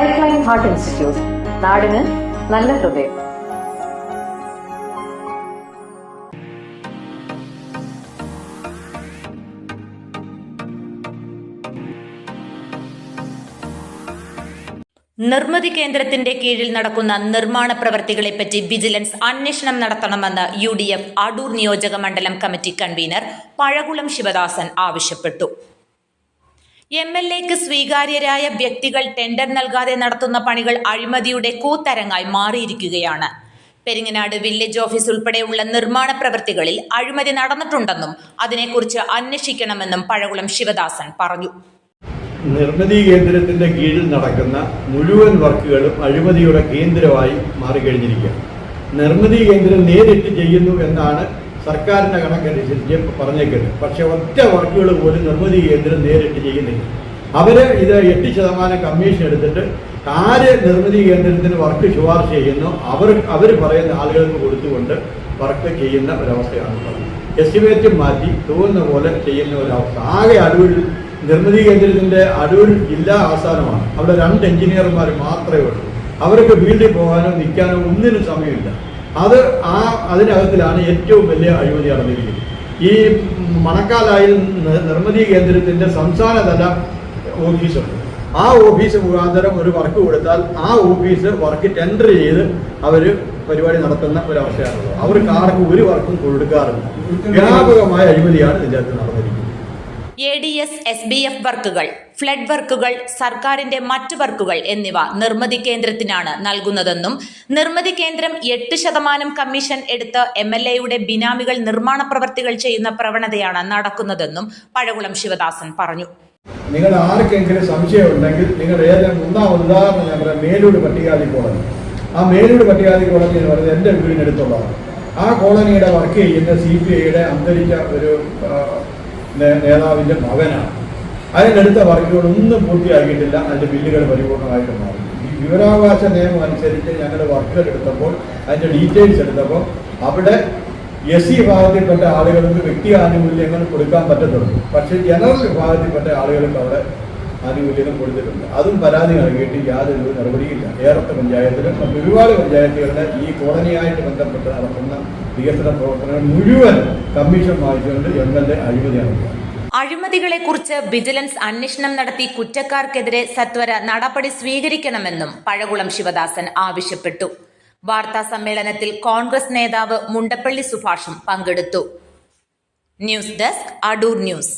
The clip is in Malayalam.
ഹാർട്ട് ഇൻസ്റ്റിറ്റ്യൂട്ട് നാടിന് നല്ല ഹൃദയം. നിർമ്മിതി കേന്ദ്രത്തിന്റെ കീഴിൽ നടക്കുന്ന നിർമ്മാണ പ്രവർത്തികളെപ്പറ്റി വിജിലൻസ് അന്വേഷണം നടത്തണമെന്ന് യു ഡി എഫ് അടൂർ നിയോജക മണ്ഡലം കമ്മിറ്റി കൺവീനർ പഴകുളം ശിവദാസൻ ആവശ്യപ്പെട്ടു. എം എൽ എക്ക് സ്വീകാര്യരായ വ്യക്തികൾ ടെൻഡർ നൽകാതെ നടത്തുന്ന പണികൾ അഴിമതിയുടെ കൂത്തരങ്ങായി മാറിയിരിക്കുകയാണ്. പെരിങ്ങനാട് വില്ലേജ് ഓഫീസ് ഉൾപ്പെടെയുള്ള നിർമ്മാണ പ്രവൃത്തികളിൽ അഴിമതി നടന്നിട്ടുണ്ടെന്നും അതിനെക്കുറിച്ച് അന്വേഷിക്കണമെന്നും പഴകുളം ശിവദാസൻ പറഞ്ഞു. നിർമ്മിതി കേന്ദ്രത്തിന്റെ കീഴിൽ നടക്കുന്ന മുഴുവൻ വർക്കുകളും അഴിമതിയുടെ കേന്ദ്രമായി മാറിക്കഴിഞ്ഞിരിക്കുകയാണ്. നിർമ്മിതി കേന്ദ്രം നേരിട്ട് ചെയ്യുന്നു എന്നാണ് സർക്കാരിന്റെ കണക്കനുസരിച്ച് പറഞ്ഞേക്കരുത് പക്ഷെ ഒറ്റ വർക്കുകൾ പോലും നിർമ്മിതി കേന്ദ്രം നേരിട്ട് ചെയ്യുന്നില്ല. അവർ ഇത് എട്ട് ശതമാനം കമ്മീഷൻ എടുത്തിട്ട് ആര് നിർമ്മിതി കേന്ദ്രത്തിന് വർക്ക് ശുപാർശ ചെയ്യുന്നു അവർ അവർ പറയുന്ന ആളുകൾക്ക് കൊടുത്തുകൊണ്ട് വർക്ക് ചെയ്യുന്ന ഒരവസ്ഥയാണ് എസ്റ്റിമേറ്റ് മാറ്റി തോന്നുന്ന പോലെ ചെയ്യുന്ന ഒരവസ്ഥ. ആകെ അടൂരിൽ നിർമ്മിതി കേന്ദ്രത്തിന്റെ അടൂർ ജില്ലാ ആസ്ഥാനമാണ്. അവിടെ രണ്ട് എഞ്ചിനീയർമാർ മാത്രമേ ഉള്ളൂ. അവർക്ക് വീട്ടിൽ പോകാനോ നിൽക്കാനോ ഒന്നിനും സമയമില്ല. അത് ആ അതിനകത്തിലാണ് ഏറ്റവും വലിയ അഴിമതി നടന്നിരിക്കുന്നത്. ഈ മണക്കാലായിൽ നിർമ്മിതി കേന്ദ്രത്തിന്റെ സംസ്ഥാനതല ഓഫീസുണ്ട്. ആ ഓഫീസ് മുഖാന്തരം ഒരു വർക്ക് കൊടുത്താൽ ആ ഓഫീസ് വർക്ക് ടെൻഡർ ചെയ്ത് അവർ പരിപാടി നടത്തുന്ന ഒരവസ്ഥയാണുള്ളത്. അവർക്ക് ആർക്കും ഒരു വർക്കും കൊടുക്കാറില്ല. വ്യാപകമായ അഴിമതിയാണ് ഇതിന്റെ അകത്ത് നടന്നിരിക്കുന്നത് A D S S B F വർക്കുകൾ ഫ്ലഡ് വർക്കുകൾ സർക്കാരിന്റെ മറ്റ് വർക്കുകൾ എന്നിവ നിർമ്മിതി കേന്ദ്രത്തിനാണ് നൽകുന്നതെന്നും നിർമ്മിതി കേന്ദ്രം എട്ട് ശതമാനം കമ്മീഷൻ എടുത്ത് എം എൽ എയുടെ ബിനാമികൾ നിർമ്മാണ പ്രവർത്തികൾ ചെയ്യുന്ന പ്രവണതയാണ് നടക്കുന്നതെന്നും പഴകുളം ശിവദാസൻ പറഞ്ഞു. നിങ്ങൾ ആർക്കെങ്കിലും സംശയം ഉണ്ടെങ്കിൽ നിങ്ങൾ ഏതെങ്കിലും ഒന്നാം ഉദാഹരണം ഞാൻ പറയാം. മേലൂട് പട്ടികാതി കോളനി. ആ മേലൂട് പട്ടികാതി കോളനി എന്ന് പറയുന്നത് എന്റെ വീടിനടുത്തുള്ളതാണ്. ആ കോളനിയുടെ വർക്ക് ചെയ്യുന്ന സി പി ഐയുടെ അന്തരിച്ച ഒരു നേതാവിന്റെ മകനാണ്. അതിനടുത്ത വർക്കുകളൊന്നും പൂർത്തിയാക്കിയിട്ടില്ല. അതിന്റെ ബില്ലുകൾ പരിപൂർണമായിട്ട് മാറി. ഈ വിവരാവകാശ നിയമം അനുസരിച്ച് ഞങ്ങൾ വർക്കുകൾ എടുത്തപ്പോൾ അതിന്റെ ഡീറ്റെയിൽസ് എടുത്തപ്പോൾ അവിടെ എസ് സി വിഭാഗത്തിൽപ്പെട്ട ആളുകൾക്ക് വ്യക്തി ആനുകൂല്യങ്ങൾ കൊടുക്കാൻ പറ്റത്തുള്ളൂ. പക്ഷേ ജനറൽ വിഭാഗത്തിൽപ്പെട്ട ആളുകൾക്ക് അവിടെ ആനുകൂല്യങ്ങൾ കൊടുത്തിട്ടുണ്ട്. അതും പരാതി നൽകിയിട്ട് യാതൊരു നടപടിയില്ല. ഏറത്തെ പഞ്ചായത്തിലും മറ്റ് ഒരുപാട് പഞ്ചായത്തുകളുടെ ഈ കോളനിയായിട്ട് ബന്ധപ്പെട്ട് നടത്തുന്ന വികസന പ്രവർത്തനങ്ങൾ മുഴുവൻ കമ്മീഷൻ വാങ്ങിച്ചുകൊണ്ട് എം എൽ എ അഴിമതിയാണ്. അഴിമതികളെക്കുറിച്ച് വിജിലൻസ് അന്വേഷണം നടത്തി കുറ്റക്കാർക്കെതിരെ സത്വര നടപടി സ്വീകരിക്കണമെന്നും പഴകുളം ശിവദാസൻ ആവശ്യപ്പെട്ടു. വാർത്താ സമ്മേളനത്തിൽ കോൺഗ്രസ് നേതാവ് മുണ്ടപ്പള്ളി സുഭാഷും പങ്കെടുത്തു. News desk Adoor news.